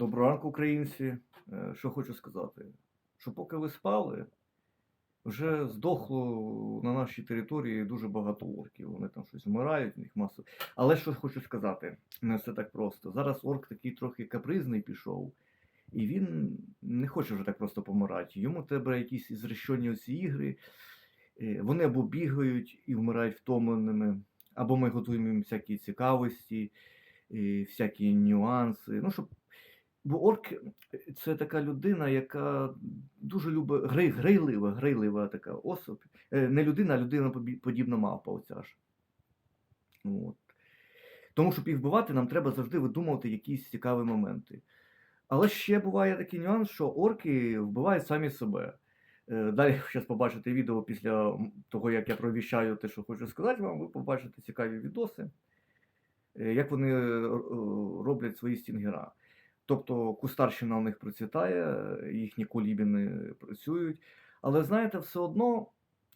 Доброго ранку, українці. Е, Що хочу сказати? Що поки ви спали, вже здохло на нашій території дуже багато орків. Вони там щось вмирають, в них масу. Але що хочу сказати, не все так просто. Зараз орк такий трохи капризний пішов, і він не хоче вже так просто помирати. Йому треба якісь зрещені оці ігри. Е, Вони або бігають і вмирають втомленими, або ми готуємо їм всякі цікавості, всякі нюанси. Ну, щоб Бо орк це така людина, яка дуже любить грей, грейлива, грейлива така особа. Е, Не людина, а людина подібна мавпа оця ж. От. Тому, щоб їх вбивати, нам треба завжди видумувати якісь цікаві моменти. Але ще буває такий нюанс, що орки вбивають самі себе. Е, Далі зараз побачите відео після того, як я провіщаю те, що хочу сказати вам, ви побачите цікаві відоси, е, як вони роблять свої стінгера. Тобто кустарщина у них процвітає, їхні колібіни працюють. Але знаєте, все одно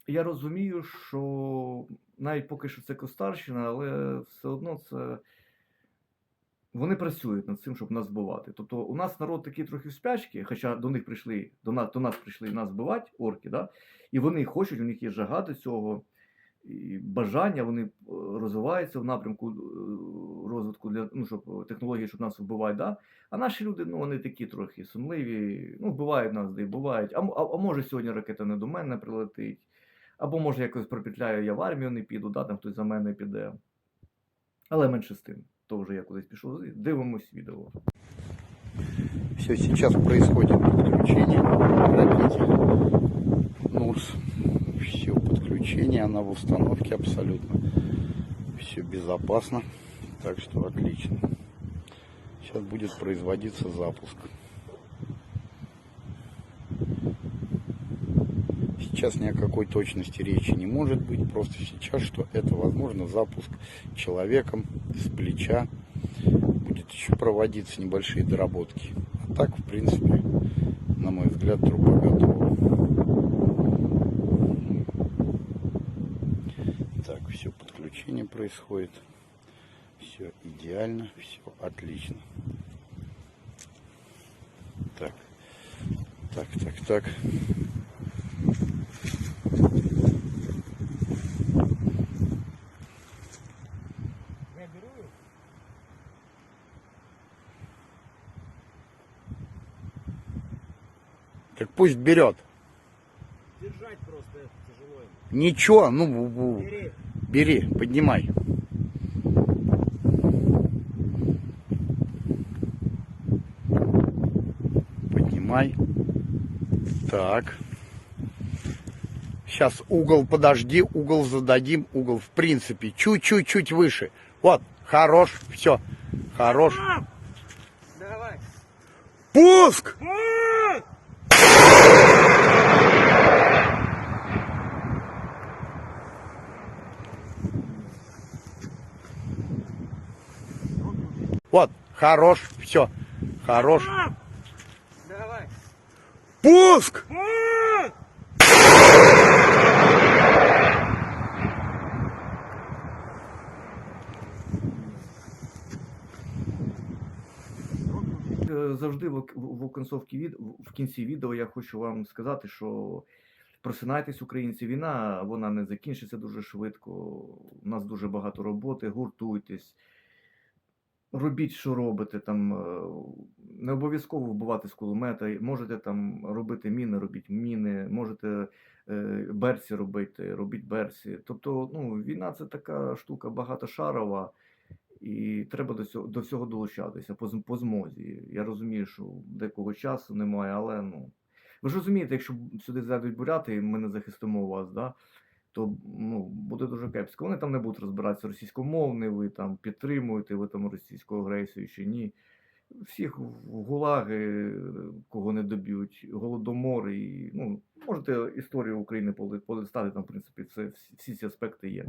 я розумію, що навіть поки що це кустарщина, але все одно це. Вони працюють над цим, щоб нас вбивати. Тобто у нас народ такий трохи в спячці, хоча до них прийшли, до нас, до нас прийшли нас вбивати, орки, да? і вони хочуть, у них є жага до цього, бажання, вони е, розвиваються в напрямку е, розвитку для ну, щоб технології, щоб нас вбивати. Да? А наші люди, ну вони такі трохи сумливі, ну, вбивають нас, де й бувають. А, а, а може сьогодні ракета не до мене прилетить, або може якось пропетляю, я в армію не піду, да, там хтось за мене піде. Але менше з тим, то вже я кудись пішов. Дивимось відео. Все, сейчас происходит подключение. НУРС. Все, подключение, она в установке абсолютно. Все безопасно. Так что отлично. Сейчас будет производиться запуск. Сейчас ни о какой точности речи не может быть. Просто сейчас, что это возможно запуск человеком с плеча. Будет еще проводиться небольшие доработки. А так, в принципе, на мой взгляд, труба готова. Так, все, подключение происходит. Все идеально, все отлично. Так, так, так, так. Так пусть берет. Держать просто это тяжело. Ничего, ну, Бери. Бери, поднимай. Поднимай. Так. Сейчас угол подожди, угол зададим, угол в принципе чуть-чуть-чуть выше. Вот, хорош, все, хорош. Давай. Пуск! Вот, хорош, все, хорош. Давай. Пуск! Е, Завжди в, концовці від, в кінці відео я хочу вам сказати, що просинайтесь, українці, війна вона не закінчиться дуже швидко. У нас дуже багато роботи, гуртуйтесь, робіть, що робите. Там, е, не обов'язково вбивати з кулемета, можете там робити міни, робіть міни, можете е, берці робити, робіть берці. Тобто, ну, війна це така штука багатошарова. І треба до цього, до всього долучатися по, по змозі. Я розумію, що декого часу немає, але ну. Ви ж розумієте, якщо сюди зайдуть буряти, і ми не захистимо вас, да, то ну, буде дуже кепсько. Вони там не будуть розбиратися російськомовний, ви там підтримуєте, ви там російську агресію чи ні. Всіх в гулаги, кого не доб'ють, голодомор і ну, можете історію України поли- полистати, там, в принципі, це, всі ці аспекти є.